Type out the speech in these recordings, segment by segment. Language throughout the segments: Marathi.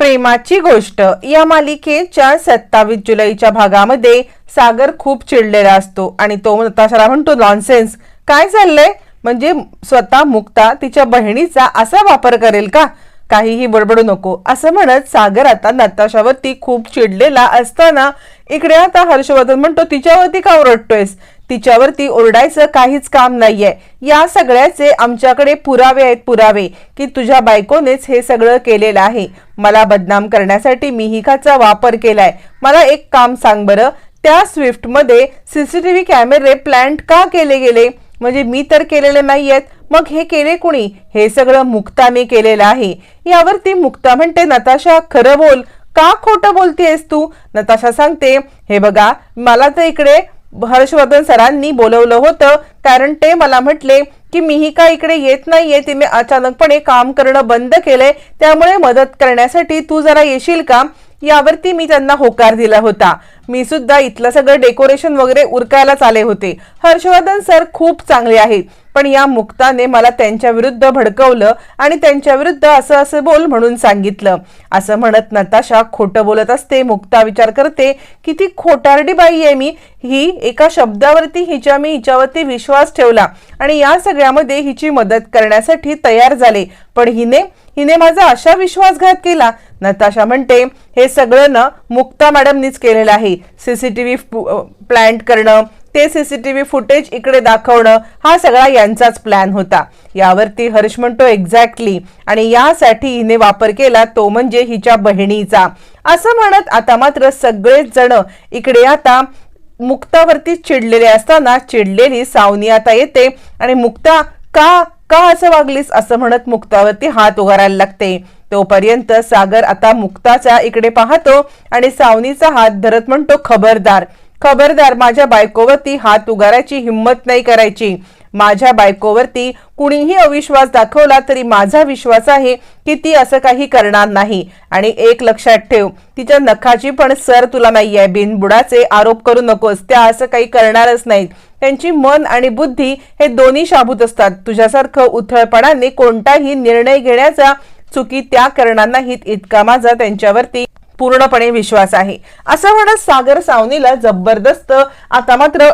प्रेमाची गोष्ट. या मालिकेच्या सत्तावीस जुलैच्या भागामध्ये सागर खूप चिडलेला असतो आणि तो नताशाला म्हणतो नॉनसेन्स काय चाललंय? म्हणजे स्वतः मुक्ता तिच्या बहिणीचा असा वापर करेल का? काहीही बडबडू नको. असं म्हणत सागर आता नताशावरती खूप चिडलेला असताना इकडे आता हर्षवर्धन म्हणतो तिच्यावरती का ओरडतोयस? तिच्यावरती ओरडायचं काहीच काम नाहीये. या सगळ्याचे आमच्याकडे पुरावे आहेत पुरावे. की तुझ्या बायकोनेच हे सगळं केलेलं आहे. मला बदनाम करण्यासाठी मिहिकाचा वापर केलाय. मला एक काम सांग बरं. त्या स्विफ्टमध्ये सीसीटीव्ही कॅमेरे प्लॅन्ट का केले गेले? म्हणजे मी तर केलेले नाहीयेत. मग हे केले कुणी? हे सगळं मुक्ताने केलेलं आहे. यावरती मुक्ता म्हणते नताशा खरं बोल. का खोटं बोलतेस तू? नताशा सांगते हे बघा मला तर इकडे हर्षवर्धन सरांनी बोलवलं होतं. कारण ते मला म्हटले की मीही का इकडे येत नाहीये? तिने अचानकपणे काम करणं बंद केलंय. त्यामुळे मदत करण्यासाठी तू जरा येशील का? यावरती मी त्यांना होकार दिला होता. मी सुद्धा इथलं सगळं डेकोरेशन वगैरे उरकायलाच आले होते. हर्षवर्धन सर खूप चांगले आहेत. पण या मुक्ताने मला त्यांच्या विरुद्ध भडकवलं आणि त्यांच्या विरुद्ध असं असं बोल म्हणून सांगितलं. असं म्हणत नताशा खोटं बोलत असते. मुक्ता विचार करते की ती खोटारडी बाई आहे मी. ही एका शब्दावरती हिच्या मी हिच्यावरती विश्वास ठेवला आणि या सगळ्यामध्ये हिची मदत करण्यासाठी तयार झाले. पण हिने हिने माझा अशा विश्वासघात केला. नताशा म्हणते हे सगळं ना मुक्ता मॅडमनीच केलेलं आहे. सीसीटीव्ही प्लॅन्ट करणं ते सीसीटीव्ही फुटेज इकडे दाखवणं हा सगळा यांचाच प्लॅन होता. यावरती हर्ष म्हणतो एक्झॅक्टली आणि यासाठी हिने वापर केला तो म्हणजे हिच्या बहिणीचा. असं म्हणत आता मात्र सगळेच जण इकडे आता मुक्तावरती चिडलेले असताना चिडलेली सावनी आता येते आणि मुक्ता का का असं वागलीस? असं म्हणत मुक्तावरती हात उगारायला लागते. तोपर्यंत सागर आता मुक्ताचा इकडे पाहतो आणि सावनीचा हात धरत म्हणतो खबरदार. खबरदार माझ्या बायकोवरती हात उगारायची हिंमत नाही करायची. माझ्या बायकोवरती कुणीही अविश्वास दाखवला तरी माझा विश्वास आहे की ती असं काही करणार नाही. आणि एक लक्षात ठेव तिच्या नखाची पण सर तुला नाही आहे. बिनबुडाचे आरोप करू नकोस. त्या असं काही करणारच नाहीत. त्यांची मन आणि बुद्धी हे दोन्ही शाबूत असतात. तुझ्यासारखं उथळपणाने कोणताही निर्णय घेण्याचा चुकी त्या करणार नाहीत. इतका माझा त्यांच्यावरती पूर्णपणे विश्वास आहे. असं म्हणत सागर सावनीला जबरदस्त आता मात्र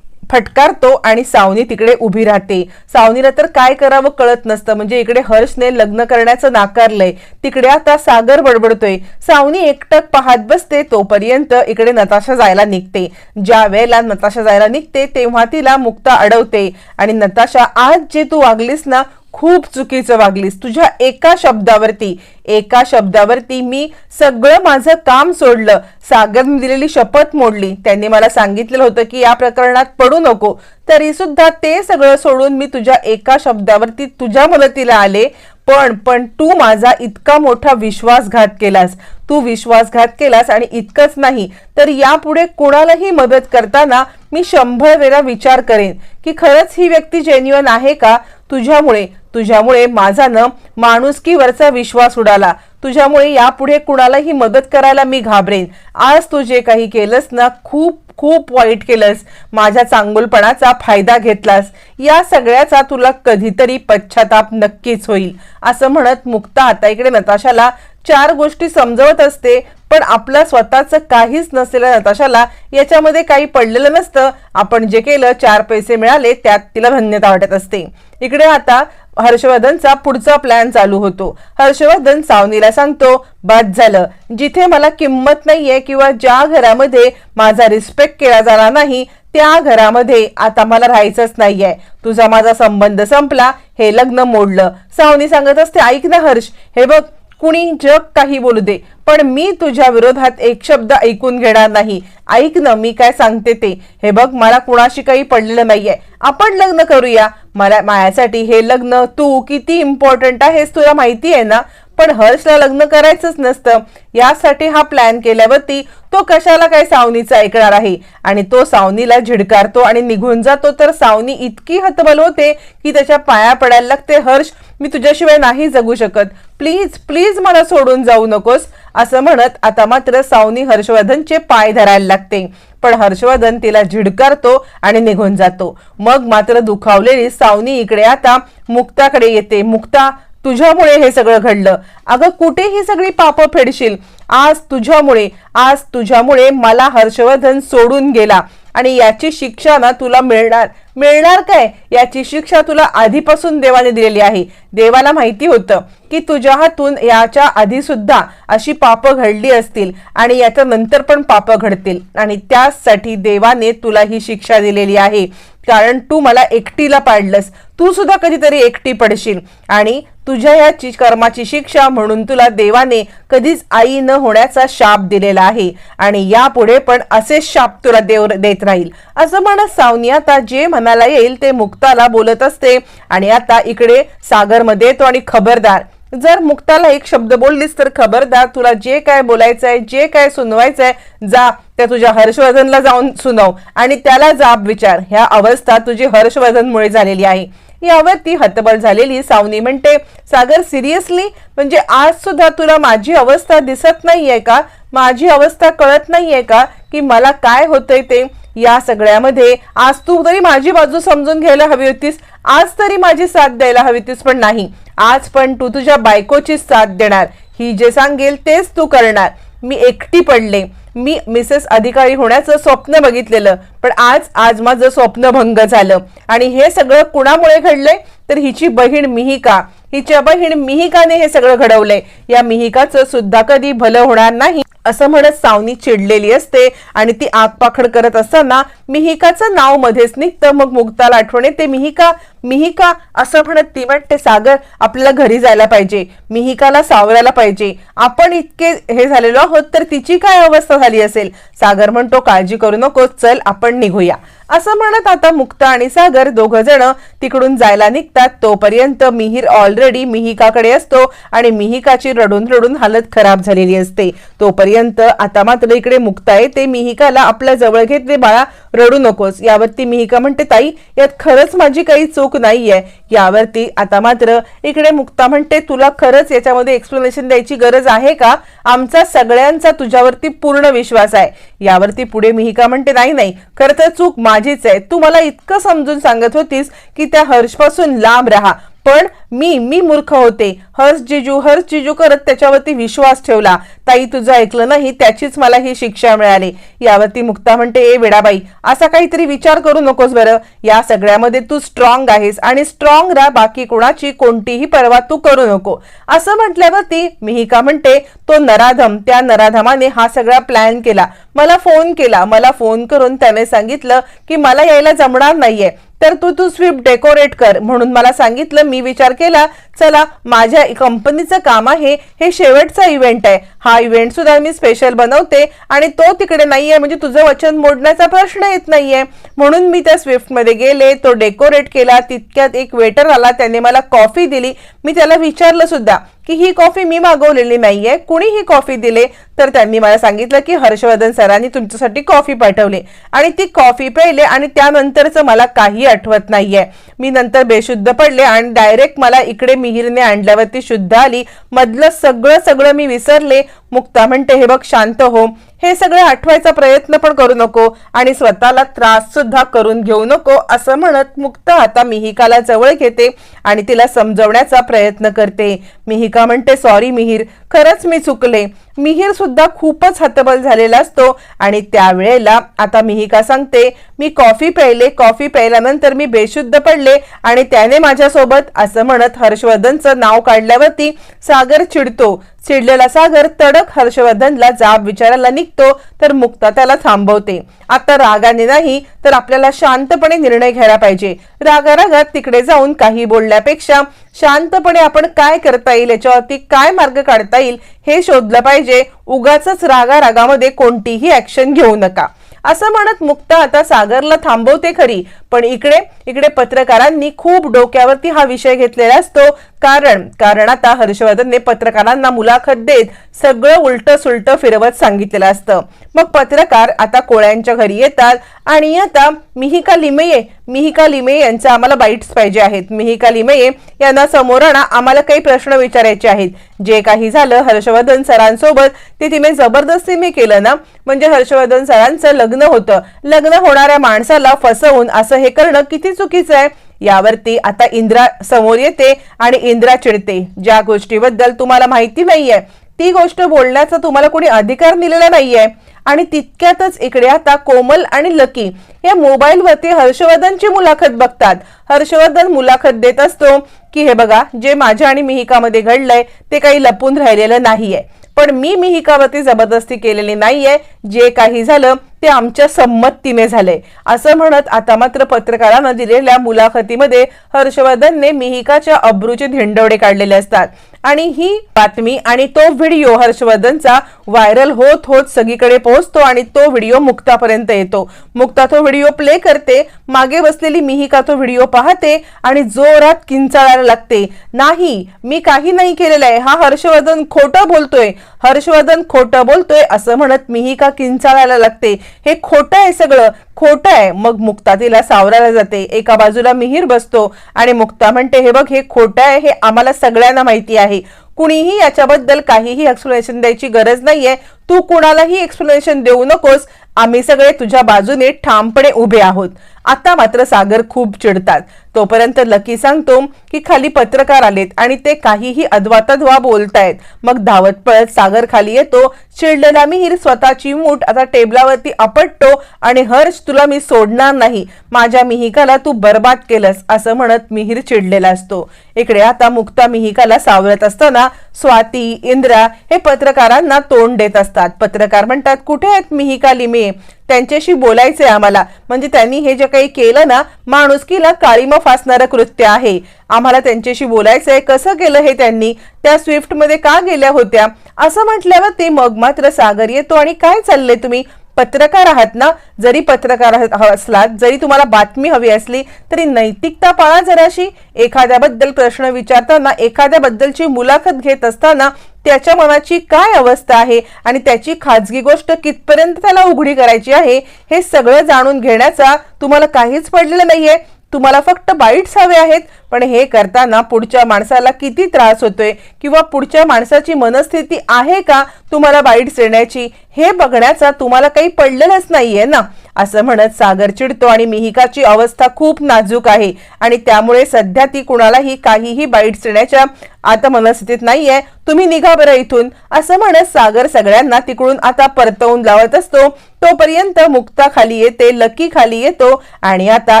फटकारतो आणि सावनी तिकडे उभी राहते. सावनीला तर काय करावं कळत नसतं. म्हणजे इकडे हर्षने लग्न करण्याचं नाकारलंय. तिकडे आता सागर बडबडतोय. सावनी एकटक पाहत बसते तोपर्यंत इकडे नताशा जायला निघते. ज्या वेळेला नताशा जायला निघते तेव्हा तिला मुक्ता अडवते. आणि नताशा आज जे तू वागलीस ना खूप चुकीचं वागलीस. तुझ्या एका शब्दावरती एका शब्दावरती मी सगळं माझं काम सोडलं. सागरने दिलेली शपथ मोडली. त्यांनी मला सांगितलेलं होतं की या प्रकरणात पडू नको. तरी सुद्धा ते सगळं सोडून मी तुझ्या एका शब्दावरती तुझ्या मदतीला आले. पण पण तू माझा इतका मोठा विश्वासघात केलास. तू विश्वासघात केलास आणि इतकंच नाही. तर यापुढे कोणालाही मदत करताना मी शंभर वेळा विचार करेन की खरंच ही व्यक्ती जेन्युअन आहे का? तुझ्यामुळे तुझ्यामुळे माझा न माणुसकीवरचा विश्वास उडाला. तुझ्यामुळे यापुढे कुणालाही मदत करायला मी घाबरेन. आज तू जे काही केलंस ना खूप खूप वाईट केलंस. माझ्या चांगुलपणाचा फायदा घेतलास. या सगळ्याचा तुला कधीतरी पश्चाताप नक्कीच होईल. असं म्हणत मुक्ता आता इकडे नताशाला चार गोष्टी समजवत असते पण आपलं स्वतःचं काहीच नसलेल्या नताशाला याच्यामध्ये काही पडलेलं नसतं. आपण जे केलं चार पैसे मिळाले त्यात तिला धन्यता वाटत असते. इकडे आता हर्षवर्धनचा पुढचा प्लॅन चालू होतो. हर्षवर्धन सावनीला सांगतो बाद झालं. जिथे मला किंमत नाहीये किंवा ज्या घरामध्ये माझा रिस्पेक्ट केला जाणार नाही त्या घरामध्ये आता मला राहायचंच नाहीये. तुझा माझा संबंध संपला. हे लग्न मोडलं. सावनी सांगत असते ऐक ना हर्ष हे बघ कुणी जग काही बोलू दे पण मी तुझ्या विरोधात एक शब्द ऐकून घेणार नाही. ऐक ना मी काय सांगते ते. हे बघ मला कुणाशी काही पडलेलं नाहीये. आपण लग्न करूया. मला माझ्यासाठी हे लग्न तू किती इम्पॉर्टंट आहेस तुला माहिती आहे ना? पण हर्षला लग्न करायचंच नसतं. यासाठी हा प्लॅन केल्यावरती तो कशाला काय सावनीचा ऐकणार आहे? आणि तो सावनीला झिडकारतो आणि निघून जातो. तर सावनी इतकी हतबल होते की त्याच्या पाया पडायला लागते. हर्ष मी तुझ्याशिवाय नाही जगू शकत. प्लीज प्लीज मला सोडून जाऊ नकोस. असं म्हणत आता मात्र सावनी हर्षवर्धनचे पाय धरायला लागते. पण हर्षवर्धन तिला झिडकारतो आणि निघून जातो. मग मात्र दुखावलेली सावनी इकडे आता मुक्ताकडे येते. मुक्ता तुझ्यामुळे हे सगळं घडलं. अगं कुठे ही सगळी पापं फेडशील. आज तुझ्यामुळे आज तुझ्यामुळे मला हर्षवर्धन सोडून गेला आणि याची शिक्षा ना तुला मिळणार. मिळणार काय? याची शिक्षा तुला आधीपासून देवाने दिलेली आहे. देवाला माहिती होतं की तुझ्या हातून याच्या आधी सुद्धा अशी पापं घडली असतील आणि याच्या नंतर पण पापं घडतील. आणि त्यासाठी देवाने तुला ही शिक्षा दिलेली आहे. कारण तू मला एकटीला पाडलंस. तू सुद्धा कधीतरी एकटी पडशील. आणि तुझ्या या कर्माची शिक्षा म्हणून तुला देवाने कधीच आई न होण्याचा शाप दिलेला आहे. आणि यापुढे पण असेच शाप तुला देव देत राहील. असं म्हणत सावनी आता जे कानाला येईल ते मुक्ताला बोलत असते. आणि आता इकडे सागरमध्ये येतो आणि खबरदार. जर मुक्ताला एक शब्द बोललीस तर खबरदार तुला जे काय बोलायचंय जे काय सुनवायचंय जा. त्या तुझ्या हर्षवर्धनला जाऊन सुनव. आणि त्याला जाब विचार. ह्या अवस्था तुझी हर्षवर्धनमुळे झालेली आहे. यावर ती हतबल झालेली सावनी म्हणते सागर सिरियसली? म्हणजे आज सुद्धा तुला माझी अवस्था दिसत नाहीये का? माझी अवस्था कळत नाहीये का? की मला काय होतंय ते? या सगळ्यामध्ये आज तू तरी माझी बाजू समजून घ्यायला हवी होतीस. आज तरी माझी साथ द्यायला हवी होतीस पण नाही. आज पण तू तुझ्या बायकोची साथ देणार. ही जे सांगेल तेच तू करणार. मी एकटी पडले. मी मिसेस अधिकारी होण्याचं स्वप्न बघितलेलं. पण आज आज माझं स्वप्न भंग झालं. आणि हे सगळं कुणामुळे घडलंय? तर हिची बहीण मिहिका. हिच्या बहीण मिहिकाने हे सगळं घडवलंय. या मिहिकाचं सुद्धा कधी भलं होणार नाही. असं म्हणत सावनी चिडलेली असते आणि ती आगपाखड करत असताना मिहिकाचं नाव मध्येच निघतं. मग मुक्ताला आठवण येते मिहिका मिहिका असं म्हणत ती म्हणते सागर आपल्याला घरी जायला पाहिजे. मिहिकाला सावरायला पाहिजे. आपण इतके हे झालेलो आहोत तर तिची काय अवस्था झाली असेल? सागर म्हणतो काळजी करू नको चल आपण निघूया. असं म्हणत आता मुक्ता आणि सागर दोघं जण तिकडून जायला निघतात. तोपर्यंत मिहीर ऑलरेडी मिहिकाकडे असतो आणि मिहिकाची रडून रडून हालत खराब झालेली असते. तोपर्यंत आता मात्र इकडे मुक्ता येते. मिहिकाला आपल्या जवळ घेतले बाळा रडू नकोस. यावरती मिहिका म्हणते ताई यात खरंच माझी काही चूक नाहीये. यावरती आता मात्र इकडे मुक्ता म्हणते तुला खरंच याच्यामध्ये एक्सप्लेनेशन द्यायची गरज आहे का? आमचा सगळ्यांचा तुझ्यावरती पूर्ण विश्वास आहे. यावरती पुढे मिहिका म्हणते नाही नाही खरं तर चूक माझीच आहे. तू मला इतकं समजून सांगत होतीस की त्या हर्षपासून लांब राहा. पण मी मी मूर्ख होते. हर्ष जिजू हर्ष जिजू करत त्याच्यावरती विश्वास ठेवला. ताई तुझं ऐकलं नाही त्याचीच मला ही शिक्षा मिळाली. यावरती मुक्ता म्हणते ए वेडाबाई असा काहीतरी विचार करू नकोस बरं. या सगळ्यामध्ये तू स्ट्रॉंग आहेस आणि स्ट्रॉंग राहा बाकी कोणाची कोणतीही पर्वा तू करू नको. असं म्हटल्यावरती मिहिका म्हणते तो नराधम. त्या नराधमाने हा सगळा प्लॅन केला. मला फोन केला. मला फोन करून त्याने सांगितलं की मला यायला जमणार नाहीये. तर तू तू स्विफ्ट डेकोरेट कर म्हणून मला सांगितलं मी विचार केला चला माझ्या कंपनीचं काम आहे हे शेवटचा इव्हेंट आहे. हा इव्हेंट सुद्धा मी स्पेशल बनवते आणि तो तिकडे नाहीये म्हणजे तुझं वचन मोडण्याचा प्रश्न येत नाहीये. म्हणून मी त्या स्विफ्टमध्ये गेले तो डेकोरेट केला तितक्यात एक वेटर आला त्याने मला कॉफी दिली. मी त्याला विचारलं सुद्धा की ही कॉफी मी मागवलेली नाहीये कुणी ही कॉफी दिले? तर त्यांनी मला सांगितलं की हर्षवर्धन सरांनी तुमच्यासाठी कॉफी पाठवली. आणि ती कॉफी प्यायले आणि त्यानंतरचं मला काही आठवत नाहीये. मी नंतर बेशुद्ध पडले आणि डायरेक्ट मला इकडे मिहिरने आणल्यावरती शुद्ध आली. मधलं सगळं सगळं मी विसरले. मुक्ता म्हणते हे बघ शांत हो. हे सगळं आठवायचा प्रयत्न पण करू नको आणि स्वतःला त्रास सुद्धा करून घेऊ नको असं म्हणत मुक्त आता मिहिकाला जवळ घेते आणि तिला समजवण्याचा प्रयत्न करते. मिहिका म्हणते सॉरी मिहीर खरंच मी चुकले. मिहीर सुद्धा खूपच हतबल झालेला असतो आणि त्यावेळेला आता मिहिका सांगते मी कॉफी प्यायले कॉफी प्यायल्यानंतर मी बेशुद्ध पडले आणि त्याने माझ्यासोबत असं म्हणत हर्षवर्धनचं नाव काढल्यावरती सागर चिडतो. चिडलेला सागर तडक हर्षवर्धनला जाब विचारायला निघतो तर मुक्ता त्याला थांबवते. आता रागाने नाही तर आपल्याला शांतपणे निर्णय घ्यायला पाहिजे. रागारागात तिकडे जाऊन काही बोलण्यापेक्षा शांतपणे आपण काय करता येईल याच्यावरती काय मार्ग काढता येईल हे शोधलं पाहिजे. उगाच रागा रागामध्ये कोणतीही ऍक्शन घेऊ नका. असं म्हणत मुक्ता आता सागरला थांबवते खरी पण इकडे इकडे पत्रकारांनी खूप डोक्यावरती हा विषय घेतलेला असतो. कारण कारण आता हर्षवर्धनने पत्रकारांना मुलाखत देत सगळं उलट सुलट फिरवत सांगितलेलं असतं. मग पत्रकार आता कोळ्यांच्या घरी येतात आणि आता मिहिका लिमये मिहिका लिमये यांचा आम्हाला बाईट्स पाहिजे आहेत. मिहिका लिमये यांना समोर आणा आम्हाला काही प्रश्न विचारायचे आहेत. जे काही झालं हर्षवर्धन सरांसोबत ते तिने जबरदस्तीने केलं ना? म्हणजे हर्षवर्धन सरांचं लग्न होतं. लग्न होणाऱ्या माणसाला फसवून असं हे करणं किती चुकीचं आहे? यावरती आता इंद्रा समोर येते आणि इंद्रा चिडते. ज्या गोष्टीबद्दल तुम्हाला माहिती नाहीये ती गोष्ट बोलण्याचा तुम्हाला कोणी अधिकार दिलेला नाहीये. आणि तितक्यातच इकडे आता कोमल आणि लकी या मोबाईलवरती हर्षवर्धनची मुलाखत बघतात. हर्षवर्धन मुलाखत देत असतो की हे बघा जे माझ्या आणि मिहिकामध्ये घडलंय ते काही लपून राहिलेलं नाहीये. पण मी मिहिकावरती जबरदस्ती केलेली नाहीये. जे काही झालं ते आमच्या संमतीने झाले. असं म्हणत आता मात्र पत्रकारांना दिलेल्या मुलाखतीमध्ये हर्षवर्धनने मिहिकाच्या अब्रूचे धिंडवडे काढलेले असतात. आणि ही बातमी आणि तो व्हिडिओ हर्षवर्धनचा व्हायरल होत होत सगळीकडे पोहोचतो आणि तो व्हिडिओ मुक्तापर्यंत येतो. मुक्ता तो व्हिडिओ प्ले करते मागे बसलेली मिहिका तो व्हिडिओ पाहते आणि जोरात किंचाळायला लागते. नाही मी काही नाही केलेलं आहे. हा हर्षवर्धन खोटं बोलतोय. हर्षवर्धन खोटं बोलतोय असं म्हणत मिहिका किंचाळायला लागते. हे खोटं आहे सगळं. खोटं आहे. मग मुक्ता तिला सावरायला जाते. एका बाजूला मिहीर बसतो. आणि मुक्ता म्हणते हे बघ हे खोटं आहे. हे आम्हाला सगळ्यांना माहिती आहे. कुणीही याच्याबद्दल काहीही एक्सप्लेनेशन द्यायची गरज नाहीये. तू कुणालाही एक्सप्लेनेशन देऊ नकोस. आम्ही सगळे तुझ्या बाजूने ठामपणे उभे आहोत. आता मात्र सागर खूप चिडतात. तोपर्यंत लकी सांगतो की खाली पत्रकार आलेत आणि ते काहीही अधवातधवा बोलतायत. मग धावत पळत सागर खाली येतो. चिडलेला मिहीर स्वतःची मूठ आता टेबलावरती आपटतो आणि हर्ष तुला मी सोडणार नाही. माझ्या मिहिकाला तू बरबाद केलंस असं म्हणत मिहीर चिडलेला असतो. इकडे आता मुक्ता मिहिकाला सावरत असताना स्वाती इंद्रा हे पत्रकारांना तोंड देत असतात. पत्रकार म्हणतात कुठे आहेत मिहिका लिमे? त्यांच्याशी बोलायचंय आम्हाला. म्हणजे त्यांनी हे जे काही केलं ना माणुसकीला काळीमा फासणारं कृत्य आहे. आम्हाला त्यांच्याशी बोलायचंय कसं केलं हे त्यांनी? त्या स्विफ्टमध्ये का गेल्या होत्या? असं म्हटल्यावर ते मग मात्र सागर येतो आणि काय चाललंय तुम्ही? पत्रकार आहात ना? जरी पत्रकार असलात जरी तुम्हाला बातमी हवी असली तरी नैतिकता पाळा जराशी. एखाद्याबद्दल प्रश्न विचारताना एखाद्याबद्दलची मुलाखत घेत असताना त्याच्या मनाची काय अवस्था आहे आणि त्याची खाजगी गोष्ट कितपर्यंत त्याला उघडी करायची आहे हे सगळं जाणून घेण्याचा तुम्हाला काहीच पडलेलं नाहीये. तुम्हाला फक्त बाईट्स हवे आहेत. पण हे करताना पुढच्या माणसाला किती त्रास होतोय? किंवा पुढच्या माणसाची मनस्थिती आहे का तुम्हाला बाईट्स देण्याची? हे बघण्याचा तुम्हाला काही पडलेलंच नाहीये ना? असं म्हणत सागर चिडतो आणि मिहिकाची अवस्था खूप नाजूक आहे. आणि त्यामुळे सध्या ती कुणालाही काहीही बाईट्स देण्याच्या आता मनस्थितीत नाहीये. तुम्ही निघा बरं इथून. असं म्हणत सागर सगळ्यांना तिकडून आता परतवून लावत असतो. तोपर्यंत मुक्ता खाली येते लकी खाली येतो. आणि आता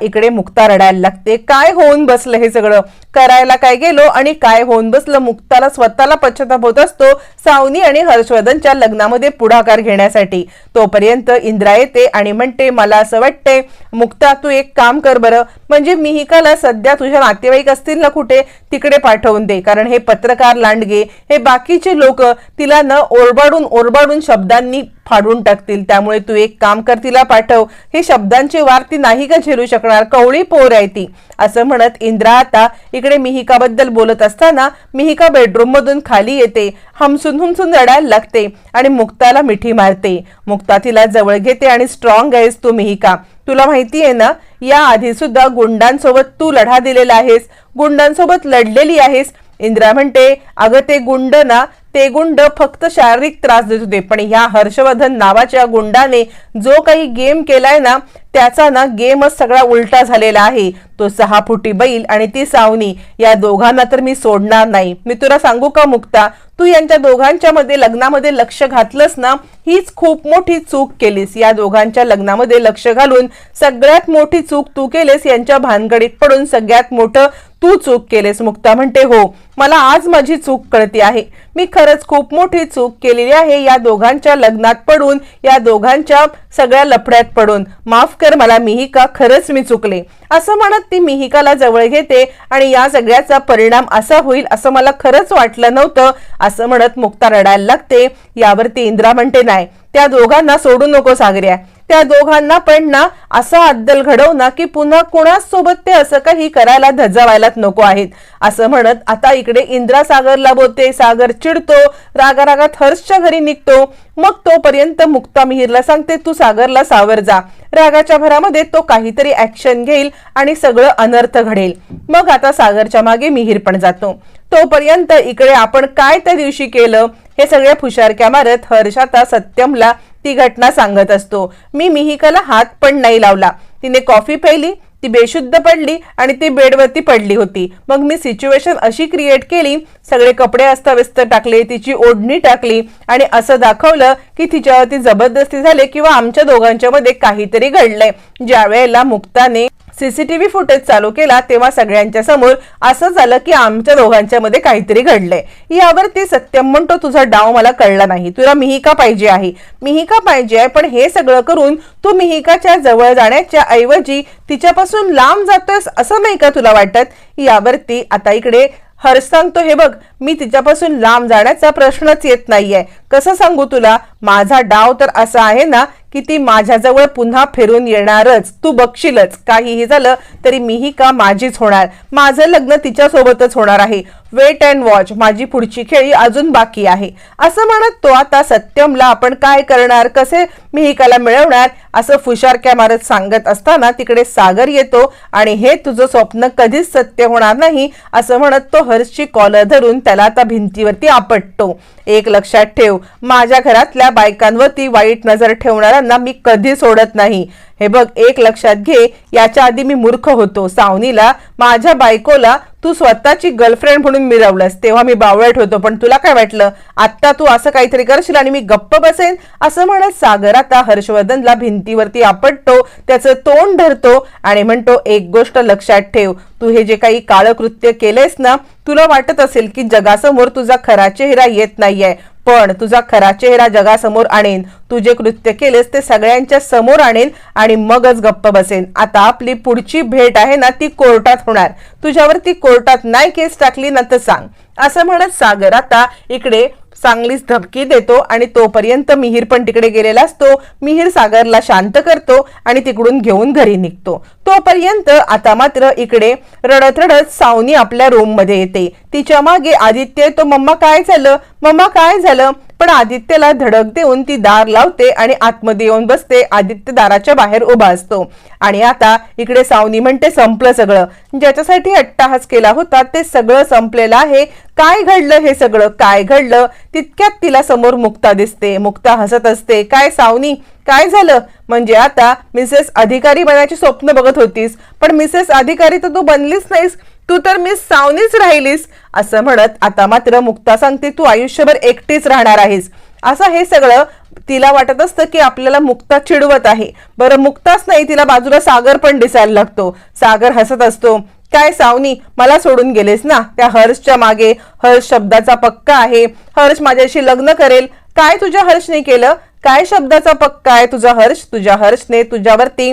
इकडे मुक्ता रडायला लागते. काय होऊन बसलं हे सगळं करायला काय गेलो आणि काय होऊन बसलं? मुक्ताला स्वतःला पश्चाताप होत असतो सावनी आणि हर्षवर्धनच्या लग्नामध्ये पुढाकार घेण्यासाठी. तोपर्यंत इंद्रा येते आणि म्हणते मला असं वाटतंय मुक्ता तू एक काम कर बरं. म्हणजे मिहिकाला सध्या तुझ्या नातेवाईक असतील ना कुठे तिकडे पाठवून दे. कारण हे पत्रकार लांडगे हे बाकीचे लोक तिला न ओरबाडून ओरबाडून शब्दांनी फाडून टाकतील. त्यामुळे तू एक काम कर तिला पाठव. हे शब्दांची वार ती नाही का झेलू शकणार? कवळी पोर आहे ती. असं म्हणत इंद्रा आता इकडे मिहिकाबद्दल बोलत असताना मिहिका बेडरूममधून खाली येते हमसून हुमसून रडायला लागते आणि मुक्ताला मिठी मारते. मुक्ता तिला जवळ घेते आणि स्ट्रॉंग आहेस तू मिहिका. तुला माहिती आहे ना या आधी सुद्धा गुंडांसोबत तू लढा दिलेला आहेस. गुंडांसोबत लढलेली आहेस. इंद्रा म्हणते अगं ते गुंड ना ते गुंड फक्त शारीरिक त्रास देत होते पण ह्या हर्षवर्धन नावाच्या गुंडाने जो काही गेम केलाय ना त्याचा ना गेमच सगळा उलटा झालेला आहे. तो सहा फुटी बैल आणि ती सावनी या दोघांना तर मी सोडणार नाही. मी तुला सांगू का मुक्ता? तू यांच्या दोघांच्या मध्ये लग्नामध्ये लक्ष घातलंस ना हीच खूप मोठी चूक केलीस. या दोघांच्या लग्नामध्ये लक्ष घालून सगळ्यात मोठी चूक तू केलीस यांच्या भानगडीत पडून सगळ्यात मोठं तू चूक केलेस. मुक्ता म्हणते हो मला आज माझी चूक कळते आहे. मी खरंच खूप मोठी चूक केलेली आहे या दोघांच्या लग्नात पडून या दोघांच्या सगळ्या लफड्यात पडून. माफ कर मला मिहिका खरंच मी चुकले? असं म्हणत ती मिहिकाला जवळ घेते आणि या सगळ्याचा परिणाम असा होईल असं मला खरंच वाटलं नव्हतं असं म्हणत मुक्ता रडायला लागते. यावरती इंद्रा म्हणते नाही त्या दोघांना सोडू नको सागऱ्या त्या दोघांना पण ना असा अद्दल घडवना की पुन्हा कोणाच सोबत ते असं काही करायला धजावायलाच नको आहेत. असं म्हणत आता इकडे इंद्रा सागरला बोलते सागर चिडतो रागारागात हर्षच्या घरी निघतो. मग तोपर्यंत मुक्ता मिहिरला सांगते तू सागरला सावर जा. रागाच्या भरामध्ये तो काहीतरी ऍक्शन घेईल आणि सगळं अनर्थ घडेल. मग आता सागरच्या मागे मिहीर पण जातो. तोपर्यंत इकडे आपण काय त्या दिवशी केलं? हे सगळ्या फुशारक्या मारत हर्ष आता सत्यमला ती घटना सांगत असतो. मी मिहिकाला हात पण नाही लावला. तिने कॉफी प्यायली ती बेशुद्ध पडली आणि ती बेडवरती पडली होती. मग मी सिच्युएशन अशी क्रिएट केली सगळे कपडे अस्ताव्यस्त टाकले तिची ओढणी टाकली आणि असं दाखवलं की तिच्यावरती जबरदस्ती झाले किंवा आमच्या दोघांच्या मध्ये काहीतरी घडलंय. ज्या वेळेला मुक्ताने सीसीटीव्ही फुटेज चालू केला तेव्हा सगळ्यांच्या समोर असं झालं की आमच्या दोघांच्या मध्ये काहीतरी घडलंय. यावरती सत्यम म्हणतो तुझा डाव मला कळला नाही. तुला मिहिका पाहिजे आहे. मिहिका पाहिजे आहे पण हे सगळं करून तू मिहिकाच्या जवळ जाण्याच्या ऐवजी तिच्यापासून लांब जातोयस असं नाही का तुला वाटत? यावरती आता इकडे हर्ष सांगतो हे बघ मी तिच्यापासून लांब जाण्याचा प्रश्नच येत नाहीये. कसं सांगू तुला? माझा डाव तर असा आहे ना की ती माझ्याजवळ पुन्हा फिरून येणारच. तू बघशीलच. काहीही झालं तरी मीही का माझीच होणार? माझं लग्न तिच्यासोबतच होणार आहे. वेट अँड वॉच माझी पुढची खेळी अजून बाकी आहे. असं म्हणत तो आता सत्यमला आपण काय करणार कसे मिहिकाला मिळवणार असं फुशारक्या मारत सांगत असताना तिकडे सागर येतो आणि हे तुझं स्वप्न कधीच सत्य होणार नाही असं म्हणत तो हर्षची कॉलर धरून त्याला आता भिंतीवरती आपटतो. एक लक्षात ठेव माझ्या घरातल्या बायकांवरती वाईट नजर ठेवणाऱ्यांना मी कधी सोडत नाही. हे बघ एक लक्षात घे याच्या आधी मी मूर्ख होतो. सावनीला माझ्या बायकोला तू स्वतःची गर्लफ्रेंड म्हणून मिरवलंस. तेव्हा मी बावळट होतो पण तुला काय वाटलं? आत्ता तू असं काहीतरी करशील आणि मी गप्प बसेन? असं म्हणत सागर आता हर्षवर्धनला भिंतीवरती आपटतो त्याचं तोंड धरतो आणि म्हणतो एक गोष्ट लक्षात ठेव. तू हे जे काही काळं कृत्य केलेस ना तुला वाटत असेल की जगासमोर तुझा खरा चेहरा येत नाहीये. पण तुझा खरा चेहरा जगासमोर आणेन. तू जे कृत्य केलेस ते सगळ्यांच्या समोर आणेन आणि मगच गप्प बसेन. आता आपली पुढची भेट आहे ना ती कोर्टात होणार. तुझ्यावर ती कोर्टात नाही केस टाकली ना तर सांग. असं म्हणत सागर आता इकडे चांगलीच धमकी देतो आणि तोपर्यंत मिहीर पण तिकडे गेलेला असतो. मिहीर सागरला शांत करतो आणि तिकडून घेऊन घरी निघतो. तोपर्यंत आता मात्र इकडे रडत रडत सावनी आपल्या रूममध्ये येते. तिच्यामागे आदित्य तो मम्मा काय झालं? मम्मा काय झालं? पण आदित्यला धडक देऊन ती दार लावते आणि आतमध्ये येऊन बसते. आदित्य दाराच्या बाहेर उभा असतो. आणि आता इकडे सावनी म्हणते संपलं सगळं. ज्याच्यासाठी अट्टाहास केला होता ते सगळं संपलेलं आहे. काय घडलं हे सगळं? काय घडलं? तितक्यात तिला समोर मुक्ता दिसते. मुक्ता हसत असते. काय सावनी? काय झालं? म्हणजे आता मिसेस अधिकारी बनायची स्वप्न बघत होतीस. पण मिसेस अधिकारी तर तू बनलीच नाहीस. तू तर मी सावनीच राहिलीस असं म्हणत आता मात्र मुक्ता सांगते तू आयुष्यभर एकटीच राहणार आहेस. असं हे सगळं तिला वाटत असतं की आपल्याला मुक्ता चिडवत आहे. बरं मुक्ताच नाही तिला बाजूला सागर पण दिसायला लागतो. सागर हसत असतो काय सावनी मला सोडून गेलेस ना? त्या हर्षच्या मागे हर्ष शब्दाचा पक्का आहे. हर्ष माझ्याशी लग्न करेल. काय तुझ्या हर्षने केलं? काय शब्दाचा पक्का आहे? तुझा हर्ष तुझ्या हर्षने तुझ्यावरती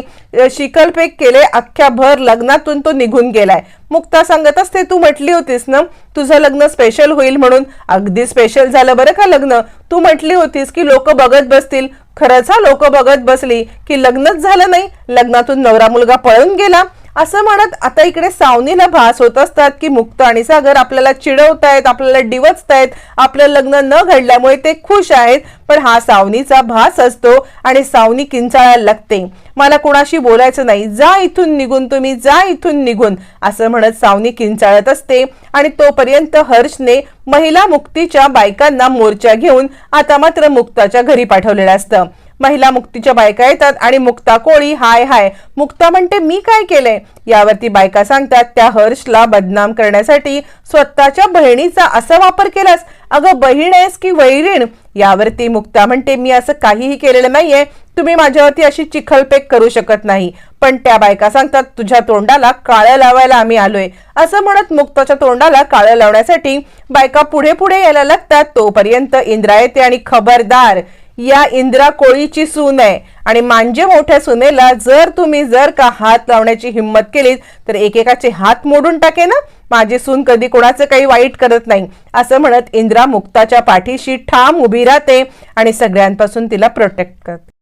शिकलपेक केले अख्ख्या भर लग्नातून तो निघून गेलाय. मुक्ता सांगत असते तू म्हटली होतीस ना तुझं लग्न स्पेशल होईल म्हणून? अगदी स्पेशल झालं बरं का लग्न? तू म्हटली होतीस की लोक बघत बसतील? खरंच हा लोक बघत बसली की लग्नच झालं नाही. लग्नातून नवरा मुलगा पळून गेला. असं म्हणत आता इकडे सावनीला भास होत असतात की मुक्त आणि सागर आपल्याला चिडवतायत आपल्याला डिवचतायत आपलं लग्न न घडल्यामुळे ते खुश आहेत पण हा सावनीचा भास असतो आणि सावनी किंचाळायला लागते. मला कोणाशी बोलायचं नाही. जा इथून निघून तुम्ही जा इथून निघून असं म्हणत सावनी किंचाळत असते. आणि तोपर्यंत हर्षने महिला मुक्तीच्या बायकांना मोर्चा घेऊन आता मात्र मुक्ताच्या घरी पाठवलेलं असतं. महिला मुक्तीच्या बायका येतात आणि मुक्ता कोळी हाय हाय. मुक्ता म्हणते मी काय केलंय? यावरती बायका सांगतात त्या हर्षला बदनाम करण्यासाठी स्वतःच्या बहिणीचा असा वापर केलास. अगं बहीण आहेस की वैरीण? यावरती मुक्ता म्हणते मी असं काहीही केलेलं नाहीये. तुम्ही माझ्यावरती अशी चिखलपेक करू शकत नाही. पण त्या बायका सांगतात तुझ्या तोंडाला काळं लावायला आम्ही आलोय. असं म्हणत मुक्ताच्या तोंडाला काळं लावण्यासाठी बायका पुढे पुढे यायला लागतात. तोपर्यंत इंद्रा येते आणि खबरदार या इंद्रा कोळीची सून आहे. आणि मांजे मोठ्या सुनेला जर तुम्ही जर का हात लावण्याची हिंमत केलीत तर एकेकाचे हात मोडून टाके ना. माझी सून कधी कोणाचं काही वाईट करत नाही. असं म्हणत इंद्रा मुक्ताच्या पाठीशी ठाम उभी राहते आणि सगळ्यांपासून तिला प्रोटेक्ट करते.